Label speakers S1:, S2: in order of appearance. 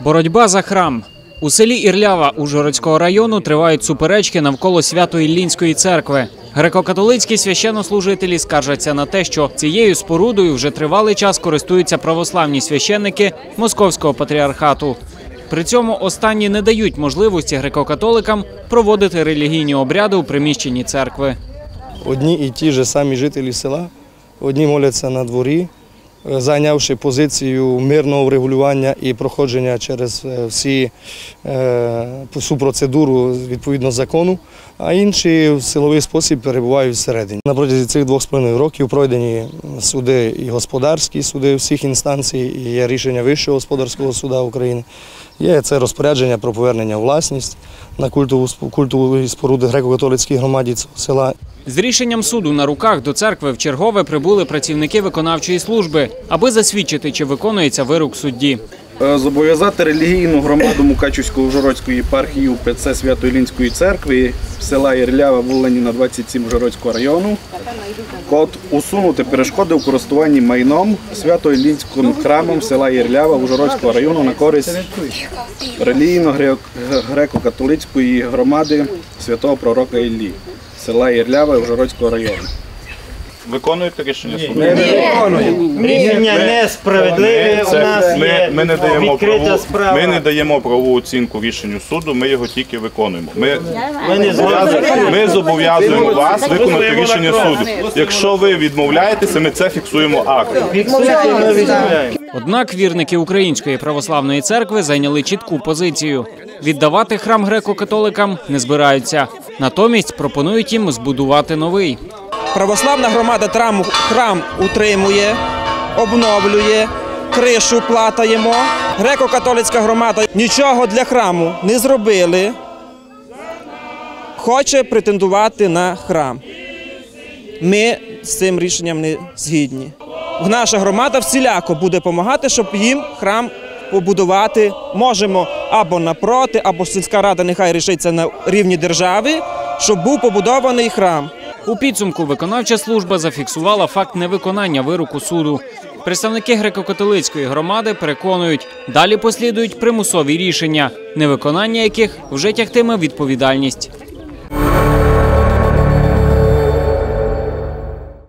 S1: Боротьба за храм. У селі Ірлява Ужгородського району тривають суперечки навколо Свято-Іллінської церкви. Греко-католицькі священнослужителі скаржаться на те, що цією спорудою вже тривалий час користуються православні священники Московського патріархату. При цьому останні не дають можливості греко-католикам проводити релігійні обряди у приміщенні церкви.
S2: Одні і ті ж самі жителі села, одні моляться на дворі, зайнявши позицію мирного врегулювання і проходження через е, всі е, всю процедуру відповідно закону, а інші в силовий спосіб перебувають всередині. На протязі цих двох з половиною років пройдені суди і господарські суди всіх інстанцій, і є рішення Вищого господарського суду України. Є це розпорядження про повернення власність на культову культові споруди греко-католицькій громаді цього села.
S1: З рішенням суду на руках до церкви в чергове прибули працівники виконавчої служби, аби засвідчити, чи виконується вирок судді.
S3: Е, Зобов'язати релігійну громаду Мукачівсько-Ужгородської єпархії УПЦ Свято-Ілінської церкви села Ірлява Волиніна 27 Ужгородського району. Код усунути перешкоди у користуванні майном Свято-Ілінським храмом села Ірлява Ужгородського району на користь релігійно-греко-католицької громади святого пророка Іллі села Ірлява Ужгородського району.
S4: Виконуєте рішення суду?
S5: Рішення несправедливе. У нас
S4: ми,
S5: є
S4: ми не даємо
S5: відкрита
S4: праву,
S5: справа.
S4: ми не даємо правову оцінку рішенню суду, ми його тільки виконуємо. Ми,
S5: Ми не зобов'язані.
S4: ми зобов'язуємо вас виконати рішення суду. Якщо ви відмовляєтеся, ми це фіксуємо актом.
S5: Фіксуйте, ми відмовляємо.
S1: Однак вірники Української православної церкви зайняли чітку позицію: віддавати храм греко-католикам не збираються. Натомість пропонують їм збудувати новий.
S6: Православна громада храм утримує, обновлює, кришу платаємо. Греко-католицька громада нічого для храму не зробили. Хоче претендувати на храм. Ми з цим рішенням не згідні. Наша громада всіляко буде допомагати, щоб їм храм побудувати. Можемо або напроти, або сільська рада нехай рішиться на рівні держави, щоб був побудований храм.
S1: У підсумку виконавча служба зафіксувала факт невиконання вироку суду. Представники греко-католицької громади переконують, далі послідують примусові рішення, невиконання яких вже тягтиме відповідальність.